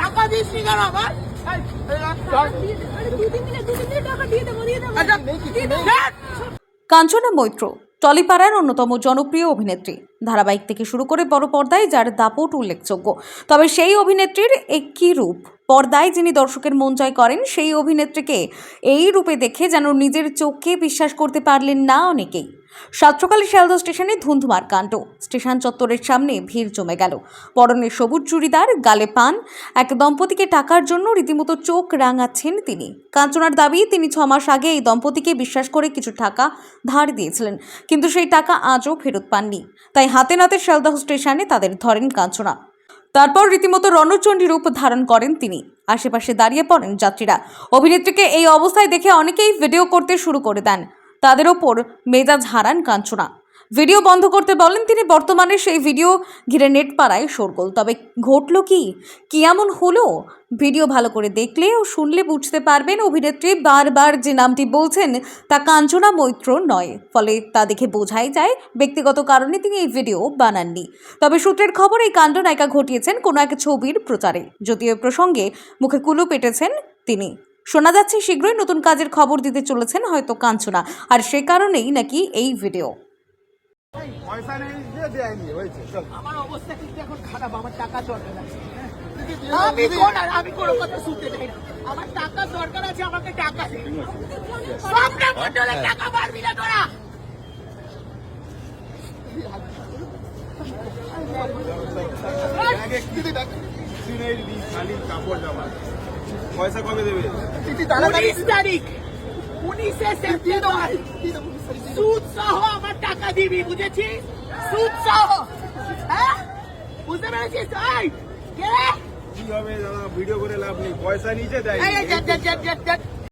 টাকা দিস নি কেন আমার। কাঞ্চনা মৈত্র টলিপাড়ার অন্যতম জনপ্রিয় অভিনেত্রী। ধারাবাহিক থেকে শুরু করে বড় পর্দায় যার দাপট উল্লেখযোগ্য। তবে সেই অভিনেত্রীর একই রূপ। পর্দায় যিনি দর্শকের মন জয় করেন সেই অভিনেত্রীকে এই রূপে দেখে যেন নিজের চোখকে বিশ্বাস করতে পারলেন না অনেকেই। সাতসকালে শিয়ালদহ স্টেশনে ধুন্ধুমার কাণ্ড। স্টেশন চত্বরের সামনে ভিড় জমে গেল। পরনে সবুজ চুড়িদার, গালে পান, এক দম্পতিকে টাকার জন্য রীতিমতো চোখ রাঙাচ্ছেন তিনি। কাঞ্চনার দাবি, তিনি ছ মাস আগে এই দম্পতিকে বিশ্বাস করে কিছু টাকা ধার দিয়েছিলেন, কিন্তু সেই টাকা আজও ফেরত পাননি। তাই হাতে নাতে শিয়ালদহ স্টেশনে তাদের ধরেন কাঞ্চনা। তারপর রীতিমতো রণচণ্ডী রূপ ধারণ করেন তিনি। আশেপাশে দাঁড়িয়ে পড়েন যাত্রীরা। অভিনেত্রীকে এই অবস্থায় দেখে অনেকেই ভিডিও করতে শুরু করে দেন। তাদের ওপর মেজাজ হারান কাঞ্চনা। ভিডিও বন্ধ করতে বলেন তিনি, বর্তমানে সেই ভিডিও ঘিরে নেট পাড়ায় শোরগোল। তবে ঘটল কি? কি এমন হলো? ভিডিও ভালো করে দেখলে ও শুনলে বুঝতে পারবেন অভিনেত্রী বারবার যে নামটি বলছেন তা কাঞ্চনা মৈত্র নয়। ফলে তা দেখে বোঝাই যায় ব্যক্তিগত কারণে তিনি এই ভিডিও বানাননি। তবে সূত্রের খবর, এই কাণ্ড নায়িকা ঘটিয়েছেন কোনো এক ছবির প্রচারে। যদিও প্রসঙ্গে মুখে কুলু পেটেছেন তিনি। শোনা যাচ্ছে শীঘ্রই নতুন কাজের খবর দিতে চলেছেন হয়তো কাঞ্চনা। আর সে কারণেই নাকি এই ভিডিও পয়সা নেই দিয়ে দেয়নি হয়েছে চল। আমার অবস্থা কিন্তু এখন খারাপ আমার টাকা দরকার আছে। আমি কোন আমি কোনো কথা শুনতে চাই না। আমার টাকা দরকার আছে আমাকে টাকা দে। সামনে মন্ডলে টাকা পারবি না তোরা। দিদি দেখ? তুই খালি কাপড় জামা। পয়সা কবে দেবে? উনিশ তারিখ। উনিশে সেপ্টেম্বর। সুদ সহ আমার টাকা দিবি বুঝেছিস? সুদ সহ। হ্যাঁ? বুঝতে পেরেছিস? এই কে? কি হবে দাদা? ভিডিও করে লাভ নেই। পয়সা নিচে দেয়।